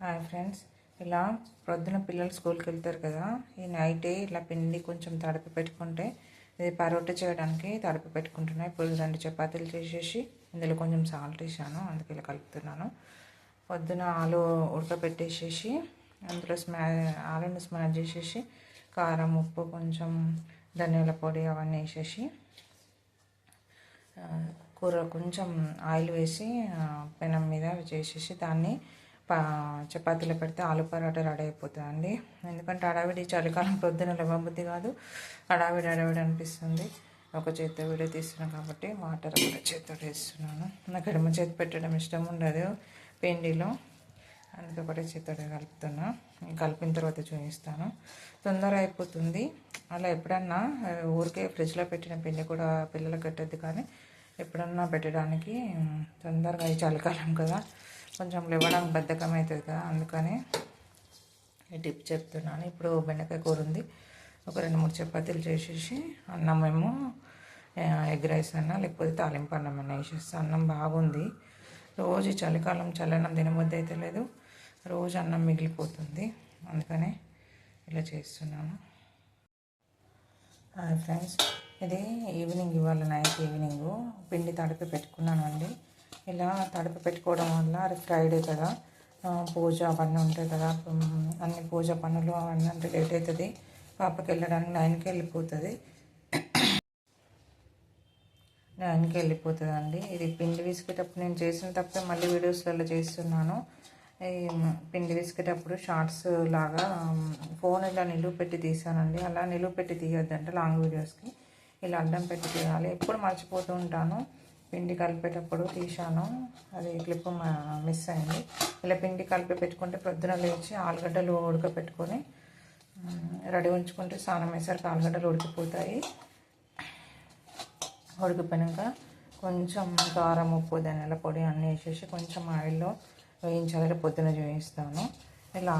Hi friends ఇలా ప్రొద్దున పిల్లలు స్కూల్కి వెళ్తారు కదా ఈ నైటే ఇలా పిండి కొంచెం తడిపి పెట్టుకుంటే ఇది పరోటా చేయడానికి తడిపి పెట్టుకుంటున్నాను ఇప్పుడు రెండు చపాతీలు చేసేసి ఇందులో కొంచెం సాల్ట్ వేసాను అందుకే ఇలా కలుపుతున్నాను. పొద్దున ఆలు ఉడకబెట్టేసేసి అందులో స్మా ఆలుని స్మాష్ చేసేసి కారం ఉప్పు కొంచెం ధనియాల పొడి అవన్నీ వేసేసి కూర కొంచెం ఆయిల్ వేసి పెనం మీద చేసేసి దాన్ని చపాతీలో పెడితే ఆలు పరోటా రెడీ అయిపోతుందండి. ఎందుకంటే అడావిడి చలికాలం పొద్దున లేవబుద్ధి కాదు. అడావిడి అడావిడి అనిపిస్తుంది. ఒక చేతితో వీడియో తీస్తున్నాను కాబట్టి వాటర్ కూడా చేతితో వేస్తున్నాను. నాకు ఎడమ చేతి పెట్టడం ఇష్టం ఉండదు పిండిలో. అందుకే ఒకటే చేతితో కలుపుతున్నా. కలిపిన తర్వాత చూపిస్తాను. తొందర అయిపోతుంది. అలా ఎప్పుడన్నా ఊరికే ఫ్రిడ్జ్లో పెట్టిన పిండి కూడా పిల్లలకు కట్టద్దు కానీ ఎప్పుడన్నా పెట్టడానికి తొందరగా ఈ చలికాలం కదా. కొంచెం లేవడానికి బద్ధకం అవుతుంది కదా. అందుకని ఈ టిప్ చెప్తున్నాను. ఇప్పుడు బెండకాయ కూర ఉంది. ఒక రెండు మూడు చపాతీలు చేసేసి అన్నం ఏమో ఎగ్ రైస్ అన్న లేకపోతే తాలింపు అన్నం అన్న వేసేస్తే. అన్నం బాగుంది. రోజు చలికాలం చల్లనం తినబుద్ధి అయితే లేదు. రోజు అన్నం మిగిలిపోతుంది. అందుకనే ఇలా చేస్తున్నాను. Hi friends. ఇది ఈవినింగ్ ఇవాళ నైట్ ఈవినింగ్ పిండి తడిపి పెట్టుకున్నాను అండి ఇలా తడిపి పెట్టుకోవడం వల్ల అది ఫ్రైడే కదా. పూజ అవన్నీ ఉంటాయి కదా. అన్ని పూజ పనులు అవన్నీ అంటే లేట్ అవుతుంది పాపకి వెళ్ళడానికి నైన్కి వెళ్ళిపోతుంది. నైన్కి వెళ్ళిపోతుంది అండి ఇది పిండి విసికేటప్పుడు నేను చేసిన తప్పే మళ్ళీ వీడియోస్లలో చేస్తున్నాను. ఈ పిండి విసికేటప్పుడు షార్ట్స్ లాగా ఫోన్ ఇలా నిలువ పెట్టి తీసానండి. అలా నిలువ పెట్టి తీయొద్దంటే లాంగ్ వీడియోస్కి ఇలా అడ్డం పెట్టి తీయాలి. ఎప్పుడు మర్చిపోతూ ఉంటాను. పిండి కలిపేటప్పుడు తీశాను. అది క్లిప్ మిస్ అయింది. ఇలా పిండి కలిపి పెట్టుకుంటే ప్రొద్దున లేచి ఆలుగడ్డలు ఉడకపెట్టుకొని రెడీ ఉంచుకుంటే స్నానం వేసరికి ఆలుగడ్డలు ఉడికిపోతాయి. ఉడికిపోయాక కొంచెం కారం ఉప్పు ధనియాల పొడి అన్నీ వేసేసి కొంచెం ఆయిల్లో వేయించాలి. పొద్దున చేయిస్తాను. ఇలా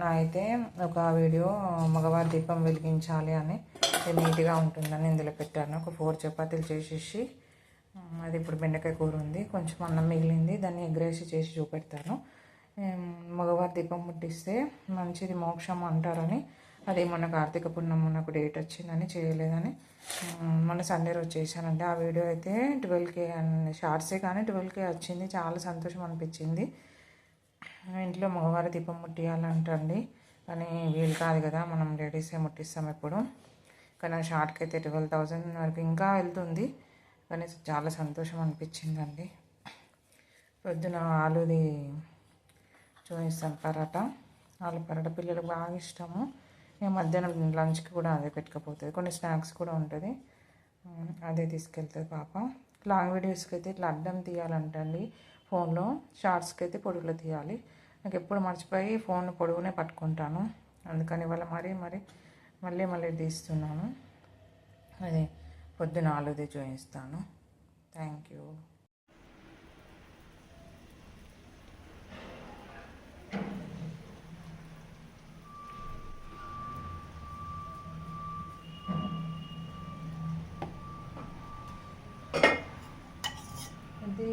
నా అయితే ఒక వీడియో మగవారి దీపం వెలిగించాలి అని ఇది నీట్గా ఉంటుందని ఇందులో పెట్టాను. ఒక ఫోర్ చపాతీలు చేసేసి అది ఇప్పుడు బెండకాయ కూర ఉంది. కొంచెం అన్నం మిగిలింది. దాన్ని ఎగ్రేసి చేసి చూపెడతాను. మగవారి దీపం ముట్టిస్తే మంచిది మోక్షం అంటారని. అది మొన్న కార్తీక పున్నమ్మ నాకు డేట్ వచ్చిందని చేయలేదని మొన్న సండే రోజు చేశానంటే ఆ వీడియో అయితే ట్వెల్వ్కే షార్ట్సే కానీ ట్వెల్వ్ కే వచ్చింది. చాలా సంతోషం అనిపించింది. ఇంట్లో మగవారి దీపం ముట్టియాలంటండి. కానీ వీలు కాదు కదా. మనం లేడీసే ముట్టిస్తాం ఎప్పుడు. కానీ ఆ షార్ట్కి అయితే ట్వెల్వ్ థౌజండ్ వరకు ఇంకా వెళ్తుంది. కానీ చాలా సంతోషం అనిపించిందండి. పొద్దున ఆలుది చూపిస్తాను పరాటా. ఆలు పరాటా పిల్లలకు బాగా ఇష్టము. ఇక మధ్యాహ్నం లంచ్కి కూడా అదే పెట్టుకపోతుంది. కొన్ని స్నాక్స్ కూడా ఉంటుంది. అదే తీసుకెళ్తుంది పాప. లాంగ్ వీడియోస్కి అయితే ఇట్లా అడ్డం తీయాలంటండి ఫోన్లో. షార్ట్స్కి అయితే పొడుగులో తీయాలి. నాకు ఎప్పుడు మర్చిపోయి ఫోన్ పొడుగునే పట్టుకుంటాను. అందుకని ఇవాళ మరీ మరి మళ్ళీ మళ్ళీ తీస్తున్నాను. అది పొద్దున ఆలోది చూపిస్తాను. థ్యాంక్ యూ ఇది